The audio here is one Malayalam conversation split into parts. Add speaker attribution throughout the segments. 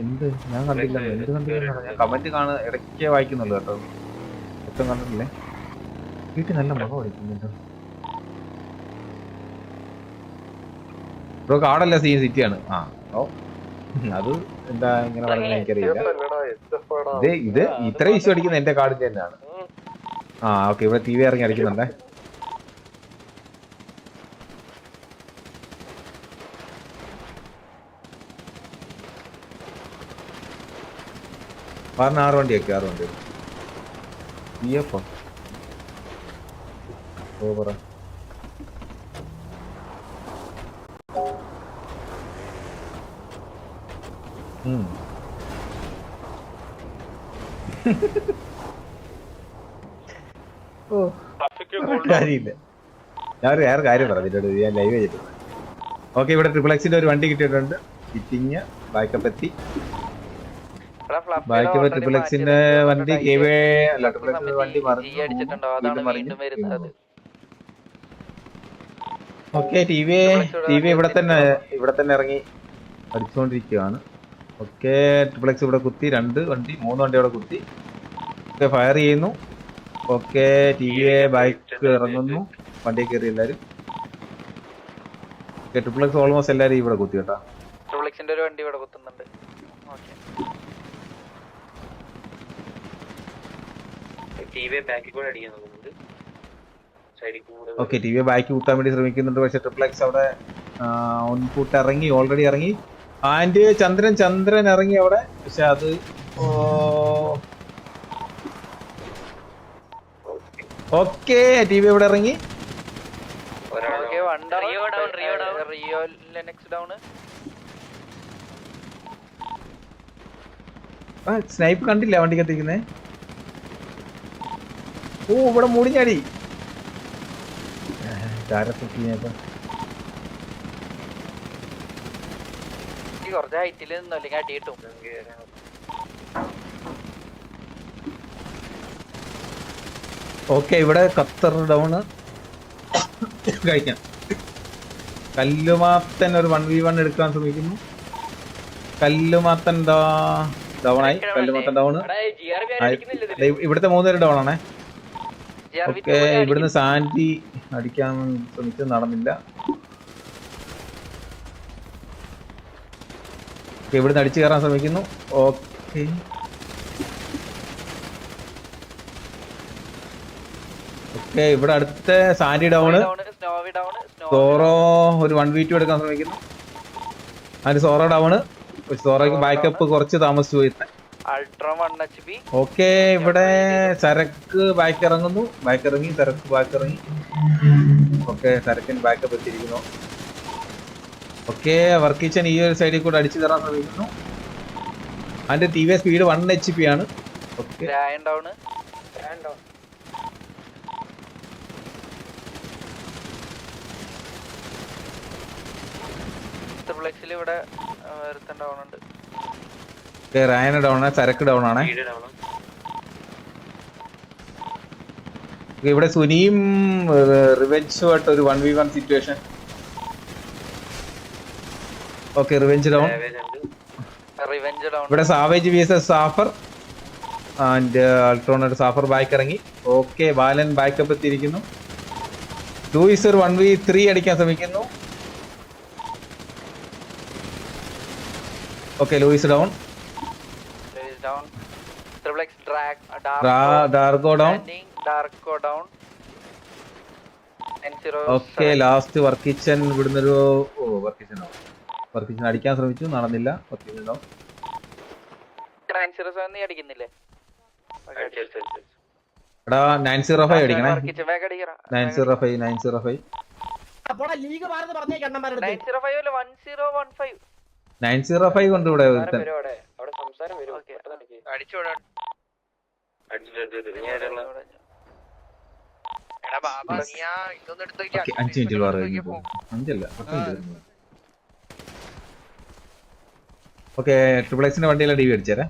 Speaker 1: എന്ത്? ഞാൻ കണ്ടില്ല. എന്ത് കണ്ടില്ല ഞാൻ കമന്റ് കാണ ഇടയ്ക്ക് വായിക്കുന്നുള്ളൂ കേട്ടോ. ഒട്ടും കണ്ടിട്ടില്ലേ? വീട്ടിൽ നല്ല മുഖം വായിക്കുന്നുണ്ടോ ബ്രോ കാടല്ല സീ സിറ്റിയാണ്. ആ ഓ. അത് എന്താ ഇങ്ങനെ പറയുന്നത് എനിക്കറിയില്ല. ഇത് ഇത് ഇത്ര ഇഷ്യൂ അടിക്കുന്ന എന്റെ കാർഡിന്റെ തന്നെയാണ്. ആ ഓക്കെ ഇവിടെ ടി വി ഇറങ്ങി അടിക്കുന്നുണ്ടേ. പറഞ്ഞ ആറ് വണ്ടിയൊക്കെ ആറ് വണ്ടി ബി എഫ് ഓ പറ ഉം. ഓ. കാര്യമില്ല. ഞാൻ ഒരു വേറെ കാര്യം പറഞ്ഞിട്ടുണ്ട് ഞാൻ ലൈവ് ചെയ്തിട്ടുണ്ട് ഓക്കെ ഇവിടെ ട്രിപ്പിൾ എക്സിന്റെ ഒരു വണ്ടി കിട്ടിയിട്ടുണ്ട്. ഫിറ്റിങ് ബാക്കപ്പ് എത്തി. ബാക്കപ്പ് ട്രിപ്ലക്സിന്റെ വണ്ടി അല്ല ട്രിപ്പിൾ വണ്ടി മറിഞ്ഞു okay T V T V ഇവിടെ തന്നെ ഇവിടെ തന്നെ ഇറങ്ങി അടിച്ചുകൊണ്ടിരിക്കുകയാണ് ഓക്കെ ട്രിപ്ലക്സ് ഇവിടെ കുത്തി. രണ്ട് വണ്ടി മൂന്ന് വണ്ടി അവിടെ കുത്തി. ഓക്കെ ഫയർ ചെയ്യുന്നു. ഓക്കെ ടി വി ബൈക്ക് ഇറങ്ങുന്നു. വണ്ടി കയറി എല്ലാരും. ഓക്കെ ട്രിപ്പിൾ എക്സ് ഓൾമോസ്റ്റ് എല്ലാരും ഇവിടെ കുത്തി കേട്ടോ.
Speaker 2: ട്രിപ്ലക്സിന്റെ ഒരു വണ്ടി ഇവിടെ കുത്തുന്നുണ്ട്. ഓക്കെ
Speaker 3: ടി വി ബാക്കിൽ കൂടെ അടിക്കാൻ നോക്കുന്നുണ്ട് സൈഡിൽ കൂടെ
Speaker 1: ഓക്കെ ടി വി ബാക്ക് കൂട്ടാൻ വേണ്ടി ശ്രമിക്കുന്നുണ്ട്. പക്ഷെ ട്രിപ്പിൾ എക്സ് അവിടെ ഒൻകൂട്ട് ഇറങ്ങി ഓൾറെഡി ഇറങ്ങി. ആൻഡ് ചന്ദ്രൻ ചന്ദ്രൻ ഇറങ്ങി അവിടെ. പക്ഷെ അത് ഓക്കെ ടി വി ഇവിടെ ഇറങ്ങി. സ്നൈപ്പ് കണ്ടില്ല വണ്ടി കത്തിക്കുന്നേ ഓ ഇവിടെ മുടിഞ്ഞടി. താരത്തൊക്കെ
Speaker 2: കുറച്ച് ഹൈറ്റിൽ നിന്നോ അല്ലെങ്കിൽ അടി കിട്ടും
Speaker 1: ഓക്കെ ഇവിടെ ഖത്തർ ഡൗണ് കഴിക്കാം. കല്ലുമാത്തൻ ഒരു വൺ വി വൺ എടുക്കാൻ ശ്രമിക്കുന്നു. കല്ലുമാത്തൻ ഡൗൺ ഡൗണായി കല്ലുമാത്തൻ ഡൗണ് ഇവിടുത്തെ മൂന്നുപേര് ഡൗൺ ആണേ. ഓക്കെ ഇവിടുന്ന് സാൻഡി അടിക്കാൻ ശ്രമിച്ചത് നടന്നില്ല. ഓക്കെ ഇവിടുന്ന് അടിച്ചു കയറാൻ ശ്രമിക്കുന്നു. ഓക്കെ. ഓക്കെ ഇവിടെ അടുത്ത സാൻഡി ഡൗണ് സോറോ ഒരു വൺ വി ടു എടുക്കാൻ ശ്രമിക്കുന്നു. അതിന് സോറോ ഡൗണ് സോറോയ്ക്ക് ബാക്കപ്പ് കുറച്ച് താമസിച്ചു പോയി. ഓക്കെ ഇവിടെ ചരക്ക് ബാക്ക് ഇറങ്ങുന്നു ബാക്ക് ഇറങ്ങി ചരക്ക് ബാക്ക് ഇറങ്ങി ഓക്കെ ചരക്കിന് ബാക്കപ്പ് എത്തിയിരിക്കുന്നു ഓക്കെ വർക്ക് കിച്ചൺ ഈ ഒരു സൈഡിൽ കൂടെ അടിച്ചു തരാൻ ശ്രമിക്കുന്നു. അതിന്റെ T V speed one H P ആണ്. ഓക്കെ.
Speaker 2: ഇവിടെ ഒരുത്തൻ ഡൗൺ ഉണ്ട്.
Speaker 1: റായന ഡൗൺ ആണ് ചരക്ക് ഡൗൺ ആണ്. ഇവിടെ സുനിയും റിവെഞ്ചുമായിട്ട് ഒരു one V one situation okay revenge down ഇവിടെ savage V S S സാഫർ and അൾട്രോണറ്റ് സാഫർ ബാക്ക് ഇറങ്ങി. ഓക്കെ ബാലൻ ബാക്കപ്പ് എത്തിയിരിക്കുന്നു. ലൂയിസർ വൺ വി ത്രീ അടിക്കാൻ ശ്രമിക്കുന്നു. Okay Louis down
Speaker 2: down triplex drag
Speaker 1: down. Down
Speaker 2: Darko down.
Speaker 1: Okay last work kitchen ഇവിടുന്ന് ഒരു ഓ വർക്ക് കിച്ചൻ വർക്ക് കിച്ചൻ അടിക്കാൻ ശ്രമിച്ചു നടന്നില്ല വർക്ക് കിച്ചൻ ഡൗൺ
Speaker 2: അടിക്കുന്നില്ലേ?
Speaker 1: എടാ nine zero five അടിക്കണേ. Nine zero five nine zero five
Speaker 2: nine zero five
Speaker 1: കൊണ്ട് ഇവിടെ ഒരുത്തൻ
Speaker 3: അവിടെ സംസാരം വരും
Speaker 2: ഓക്കെ
Speaker 4: അടിച്ചോടാ എടാ ബാബാ നീ ആ ഇതൊന്നും എടുത്ത്
Speaker 1: അഞ്ച് മിനിറ്റ് പോകും അഞ്ചല്ല ഓക്കെ ട്രിപ്പിൾ എക്സിന്റെ വണ്ടിയിലെ ഡി വി അടിച്ചേരെ.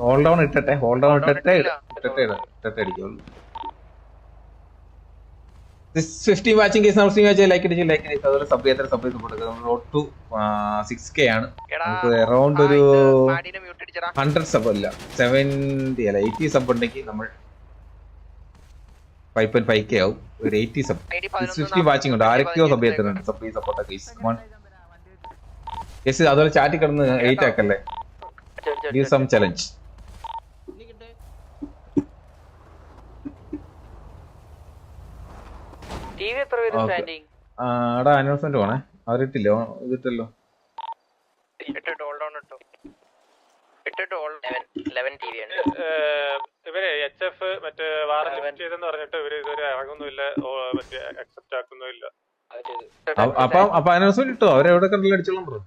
Speaker 1: ഹോൾ ഡൗൺ ഇട്ടട്ടെ ഹോൾ ഡൗൺ ഇട്ടട്ടെ ഇട്ടട്ടെ ഇട്ടട്ടെ അടിക്കുള്ളൂ. ഫിഫ്റ്റി വാച്ചിങ് കേസ് നമ്മൾ വാച്ച് ലൈക്ക് അടിച്ച് ലൈക്ക് അടിച്ച് അതുപോലെ സബ് ചെയ്യാത്ത സബ് ചെയ്ത്. കൊടുക്കുക റോഡ് ടു സിക്സ് കെ ആണ്. എറൗണ്ട് അറൗണ്ട് ഒരു ഹൺഡ്രഡ് സബ് അല്ല. സെവന്റി അല്ല എയ്റ്റി സബ് ഉണ്ടെങ്കിൽ നമ്മൾ ഫൈവ് പോയിന്റ് ഫൈവ് കെ ആവും. ഒരു എയ്റ്റി സബ് ഫിഫ്റ്റി വാച്ചിങ് ഉണ്ട്. ആരൊക്കെയോ സബ് ചെയ്തിട്ടുണ്ട് സബ് ചെയ്ത് സപ്പോർട്ട് കേസ് കേസ് അതുപോലെ ചാറ്റി കിടന്ന് eight ആക്കല്ലേ? Give some challenge
Speaker 2: T V എത്ര പേര്
Speaker 1: Okay.
Speaker 2: സ്റ്റാൻഡിങ്
Speaker 1: അവിടെ അനൗൺസ്മെന്റ് പോണേ അവരിട്ടില്ലോ ഇതിട്ടല്ലോ
Speaker 4: ഇട്ടിട്ട് ഹോൾഡ് ഓൺ ഇട്ടോ ഇട്ടിട്ട് ഹോൾഡ് ലെവൻ ടി വി ആണ്.
Speaker 5: ഏഹ് ഇവർ എച്ച് എഫ് മറ്റേ വാറ ലിഫ്റ്റ് ചെയ്തെന്ന് പറഞ്ഞിട്ട് ഇവർ ഇതുവരെ ഇറങ്ങുന്നില്ല മറ്റേ അക്സെപ്റ്റ് ആക്കുന്നില്ല
Speaker 1: അപ്പം അപ്പൊ അനൗൺസ്മെന്റ് ഇട്ടോ? അവരെവിടെ കണ്ടല്ലോ? അടിച്ചോളാം ബ്രോ